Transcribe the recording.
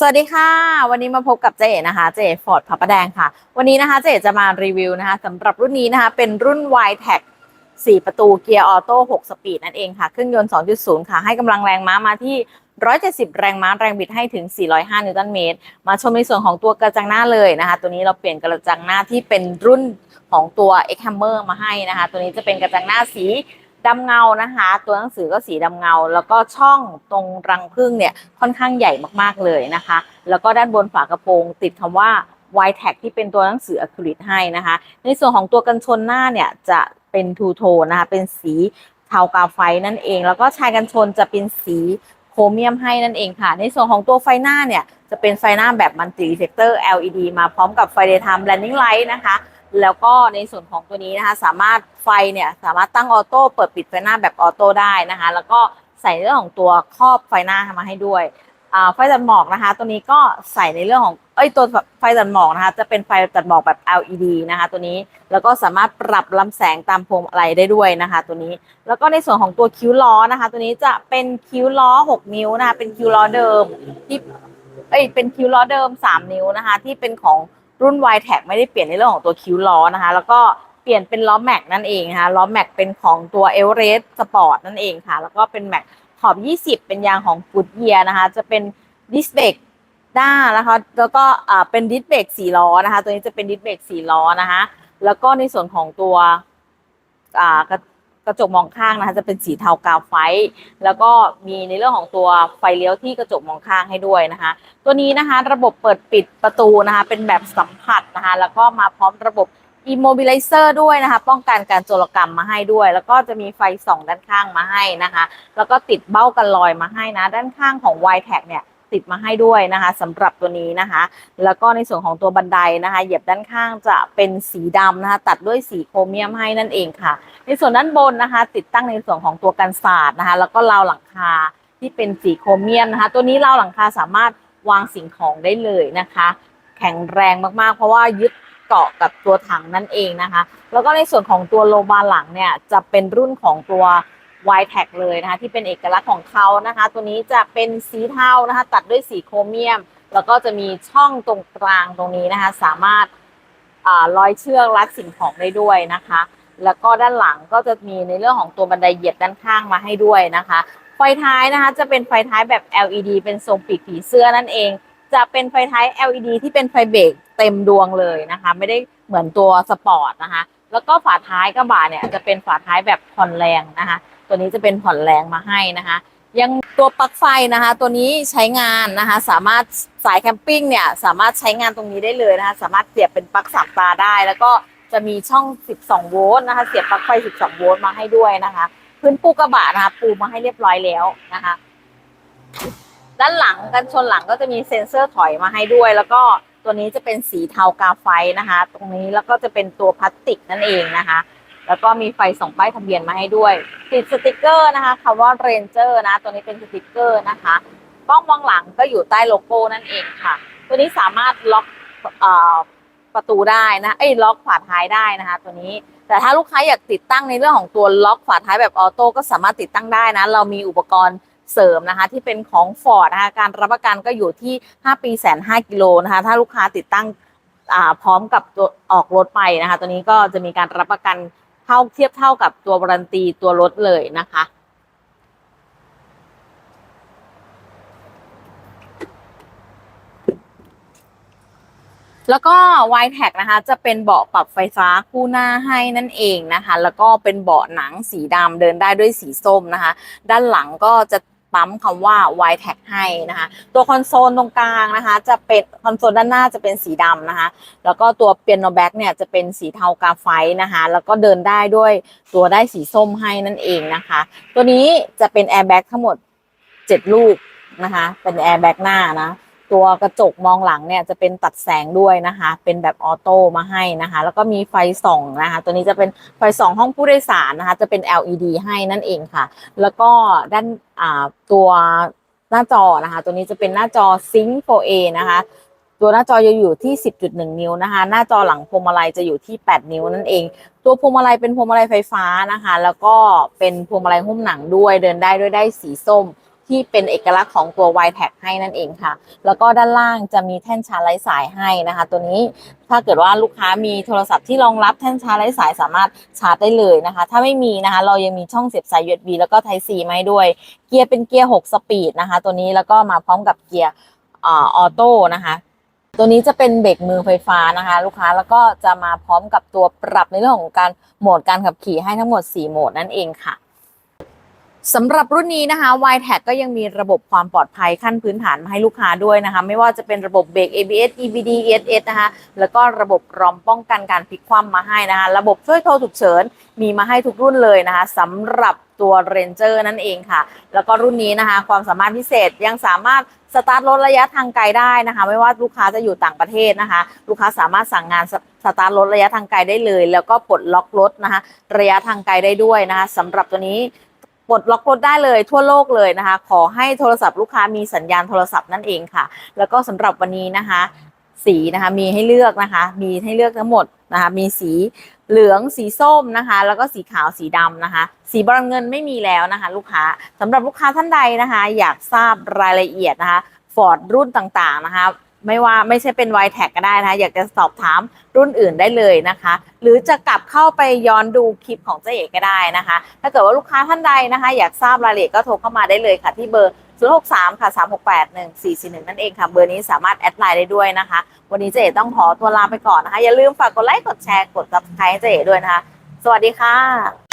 สวัสดีค่ะ วันนี้มาพบกับเจ๊นะคะ เจ๊ฟอร์ดพระประแดงค่ะ วันนี้นะคะเจ๊จะมารีวิวนะคะสำหรับรุ่นนี้นะคะ เป็นรุ่น y t e c 4 ประตูเกียร์ออโต้6สปีดนั่นเองค่ะ เครื่องยนต์ 2.0 ค่ะ ให้กำลังแรงม้ามาที่ 170 แรงม้าแรงบิดให้ถึง 405 นิวตันเมตร มาชมในส่วนของตัวกระจังหน้าเลยนะคะ ตัวนี้เราเปลี่ยนกระจังหน้าที่เป็นรุ่นของตัว X Hammer มาให้นะคะ ตัวนี้จะเป็นกระจังหน้าสี ดำเงานะคะ ตัวหนังสือก็สีดำเงา แล้วก็ช่องตรงรังผึ้งเนี่ยค่อนข้างใหญ่มากๆเลยนะคะ แล้วก็ด้านบนฝากระโปรง ติดคำว่า y t a g ที่เป็นตัวหนังสืออะคริลิกให้นะคะ ในส่วนของตัวกันชนหน้าเนี่ยจะเป็นทูโทนนะคะ เป็นสีเทากาไฟนั่นเอง แล้วก็ชายกันชนจะเป็นสีโครเมียมให้นั่นเองค่ะ ในส่วนของตัวไฟหน้าเนี่ยจะเป็นไฟหน้าแบบมันติเซกเตอร์ LED มาพร้อมกับไฟ daytime blending light นะคะ แล้วก็ในส่วนของตัวนี้นะคะ สามารถไฟเนี่ยสามารถตั้งออโต้เปิดปิดไฟหน้าแบบออโต้ได้นะคะ แล้วก็ใส่เรื่องของตัวครอบไฟหน้ามาให้ด้วยไฟตัดหมอกนะคะ ตัวนี้ก็ใส่ในเรื่องของเอ้ยตัวไฟตัดหมอกนะคะ จะเป็นไฟตัดหมอกแบบ LED นะคะ ตัวนี้แล้วก็สามารถปรับลำแสงตามพวงมาลัยได้ด้วยนะคะ ตัวนี้แล้วก็ในส่วนของตัวคิ้วล้อนะคะ ตัวนี้จะเป็นคิ้วล้อ 6 นิ้วนะคะเป็นคิ้วล้อเดิมที่เอ้ยเป็นคิ้วล้อเดิม 3 นิ้วนะคะ ที่เป็นของ รุ่น y t a g ไม่ได้เปลี่ยนในเรื่องของตัวคิ้วล้อนะคะ แล้วก็เปลี่ยนเป็นล้อแม็กนั่นเองนะคะล้อแม็กเป็นของตัว e v e r e s t Sport นั่นเองค่ะ แล้วก็เป็นแม็กขอบ 20 เป็นยางของ Goodyear นะคะ จะเป็นดิสเบกด้านะคะแล้วก็เป็นดิสเบรก4ล้อนะคะ ตัวนี้จะเป็นดิสเบรก4ล้อนะคะ แล้วก็ในส่วนของตัวกระ กระจกมองข้างนะคะจะเป็นสีเทากาวไฟท์แล้วก็มีในเรื่องของตัวไฟเลี้ยวที่กระจกมองข้างให้ด้วยนะคะ ตัวนี้นะคะระบบเปิดปิดประตูนะคะเป็นแบบสัมผัสนะคะแล้วก็มาพร้อมระบบ immobilizer ด้วยนะคะ ป้องกันการโจรกรรมมาให้ด้วย แล้วก็จะมีไฟส่องด้านข้างมาให้นะคะ แล้วก็ติดเบ้ากันลอยมาให้นะ ด้านข้างของ y t a g เนี่ย ติดมาให้ด้วยนะคะสำหรับตัวนี้นะคะ แล้วก็ในส่วนของตัวบันไดนะคะ เหยียบด้านข้างจะเป็นสีดำนะคะ ตัดด้วยสีโครเมียมให้นั่นเองค่ะ ในส่วนด้านบนนะคะ ติดตั้งในส่วนของตัวกันศาสตร์นะคะ แล้วก็ราวหลังคาที่เป็นสีโครเมียมนะคะ ตัวนี้ราวหลังคาสามารถวางสิ่งของได้เลยนะคะ แข็งแรงมากๆ เพราะว่ายึดเกาะกับตัวถังนั่นเองนะคะ แล้วก็ในส่วนของตัวโลบาหลังเนี่ยจะเป็นรุ่นของตัว y t a g เลยนะคะที่เป็นเอกลักษณ์ของเขานะคะ ตัวนี้จะเป็นสีเทานะคะ ตัดด้วยสีโครเมียม แล้วก็จะมีช่องตรงกลางตรงนี้นะคะ สามารถร้อยเชือกรัดสิ่งของได้ด้วยนะคะ แล้วก็ด้านหลังก็จะมีในเรื่องของตัวบันไดเหยียบด้านข้างมาให้ด้วยนะคะ ไฟท้ายนะคะจะเป็นไฟท้ายแบบ LED เป็นทรงปีกผีเสื้อนั่นเอง จะเป็นไฟท้าย LED ที่เป็นไฟเบรกเต็มดวงเลยนะคะ ไม่ได้เหมือนตัวสปอร์ตนะคะ แล้วก็ฝาท้ายกระบะเนี่ยจะเป็นฝาท้ายแบบผ่อนแรงนะคะ ตัวนี้จะเป็นผ่อนแรงมาให้นะคะ ยังตัวปลั๊กไฟนะคะ ตัวนี้ใช้งานนะคะ สามารถสายแคมปิ้งเนี่ยสามารถใช้งานตรงนี้ได้เลยนะคะ สามารถเสียบเป็นปลั๊กสามตาได้ แล้วก็จะมีช่อง 12 โวลต์นะคะ เสียบปลั๊กไฟ 12 โวลต์มาให้ด้วยนะคะ พื้นปูกระบะนะคะ ปูมาให้เรียบร้อยแล้วนะคะ ด้านหลังกันชนหลังก็จะมีเซ็นเซอร์ถอยมาให้ด้วย แล้วก็ ตัวนี้จะเป็นสีเทากาไฟนะคะ ตรงนี้แล้วก็จะเป็นตัวพลาสติกนั่นเองนะคะ แล้วก็มีไฟส่องป้ายทะเบียนมาให้ด้วย ติดสติกเกอร์นะคะคำว่า Ranger นะ ตัวนี้เป็นสติกเกอร์นะคะกล้องมองหลังก็อยู่ใต้โลโก้นั่นเองค่ะ ตัวนี้สามารถล็อกอประตูได้นะเอ้ล็อกฝาท้ายได้นะคะ ตัวนี้แต่ถ้าลูกค้าอยากติดตั้งในเรื่องของตัวล็อกฝาท้ายแบบออโต้ก็สามารถติดตั้งได้นะ เรามีอุปกรณ์ เสริมนะคะที่เป็นของ Ford นะคะการรับประกันก็อยู่ที่ 5 ปีแสน5กิโลนะคะถ้าลูกค้าติดตั้งพร้อมกับตัวออกรถไปนะคะตัวนี้ก็จะมีการรับประกันเท่าเทียบเท่ากับตัววารันตีตัวรถเลยนะคะแล้วก็ y t a g นะคะ จะเป็นเบาะปรับไฟฟ้าคู่หน้าให้นั่นเองนะคะ แล้วก็เป็นเบาะหนังสีดำเดินได้ด้วยสีส้มนะคะ ด้านหลังก็จะ ปั๊มคำว่า y t a g ให้นะคะ ตัวคอนโซลตรงกลางนะคะ จะเป็นคอนโซลด้านหน้าจะเป็นสีดำนะคะ แล้วก็ตัวเปียโนแบ็กเนี่ยจะเป็นสีเทากาไฟนะคะ แล้วก็เดินได้ด้วยตัวได้สีส้มให้นั่นเองนะคะ ตัวนี้จะเป็นแอร์แบ็กทั้งหมด 7 ลูกนะคะ เป็นแอร์แบ็กหน้านะ ตัวกระจกมองหลังเนี่ยจะเป็นตัดแสงด้วยนะคะ เป็นแบบออโต้มาให้นะคะ แล้วก็มีไฟส่องนะคะ ตัวนี้จะเป็นไฟส่องห้องผู้โดยสารนะคะ จะเป็น LED ให้นั่นเองค่ะ แล้วก็ด้านอ่าตัวหน้าจอนะคะ ตัวนี้จะเป็นหน้าจอ Sync 4A นะคะ ตัวหน้าจอจะอยู่ที่ 10.1 นิ้วนะคะ หน้าจอหลังพวงมาลัยจะอยู่ที่ 8 นิ้วนั่นเอง ตัวพวงมาลัยเป็นพวงมาลัยไฟฟ้านะคะ แล้วก็เป็นพวงมาลัยหุ้มหนังด้วย เดินได้ด้วยได้สีส้ม ที่เป็นเอกลักษณ์ของตัว y t a g ให้นั่นเองค่ะ แล้วก็ด้านล่างจะมีแท่นชาร์จไร้สายให้นะคะ ตัวนี้ถ้าเกิดว่าลูกค้ามีโทรศัพท์ที่รองรับแท่นชาร์จไร้สายสามารถชาร์จได้เลยนะคะ ถ้าไม่มีนะคะ เรายังมีช่องเสียบสาย USB แล้วก็ Type C มาให้ด้วย เกียร์เป็นเกียร์ 6 สปีดนะคะ ตัวนี้แล้วก็มาพร้อมกับเกียร์อออโต้นะคะตัวนี้จะเป็นเบรกมือไฟฟ้านะคะ ลูกค้าแล้วก็จะมาพร้อมกับตัวปรับในเรื่องของการโหมดการขับขี่ให้ทั้งหมด 4 โหมดนั่นเองค่ะ สำหรับรุ่นนี้นะคะ y t a g ก็ยังมีระบบความปลอดภัยขั้นพื้นฐานมาให้ลูกค้าด้วยนะคะ ไม่ว่าจะเป็นระบบเบรก ABS EBD ESS นะคะ แล้วก็ระบบรอมป้องกันการพลิกคว่ำมาให้นะคะ ระบบช่วยโทรฉุกเฉินมีมาให้ทุกรุ่นเลยนะคะสำหรับตัว Ranger นั่นเองค่ะ แล้วก็รุ่นนี้นะคะ ความสามารถพิเศษยังสามารถสตาร์ทรถระยะทางไกลได้นะคะ ไม่ว่าลูกค้าจะอยู่ต่างประเทศนะคะ ลูกค้าสามารถสั่งงานสสตาร์ทรถระยะทางไกลได้เลย แล้วก็ปลดล็อกรถนะคะ ระยะทางไกลได้ด้วยนะคะสำหรับตัวนี้ ปลดล็อกรถได้เลยทั่วโลกเลยนะคะ ขอให้โทรศัพท์ลูกค้ามีสัญญาณโทรศัพท์นั่นเองค่ะ แล้วก็สำหรับวันนี้นะคะ สีนะคะมีให้เลือกนะคะ มีให้เลือกทั้งหมดนะคะมีสีเหลืองสีส้มนะคะ แล้วก็สีขาวสีดำนะคะ สีบรอนเงินไม่มีแล้วนะคะ ลูกค้าสำหรับลูกค้าท่านใดนะคะ อยากทราบรายละเอียดนะคะฟอร์ดรุ่นต่างๆนะคะ ไม่ว่าไม่ใช่เป็น y t a g ก็ได้นะคะ อยากจะสอบถามรุ่นอื่นได้เลยนะคะ หรือจะกลับเข้าไปย้อนดูคลิปของเจ๊เอกก็ได้นะคะ ถ้าเกิดว่าลูกค้าท่านใดนะคะ อยากทราบรายละเอียดก็โทรเข้ามาได้เลยค่ะ ที่เบอร์ 063 ค่ะ 368 1441 นั่นเองค่ะ เบอร์นี้สามารถแอดไลน์ได้ด้วยนะคะ วันนี้เจ๊เอกต้องขอตัวลาไปก่อนนะคะ อย่าลืมฝากกดไลค์กดแชร์กด subscribe ให้เจ๊เอกด้วยนะคะ สวัสดีค่ะ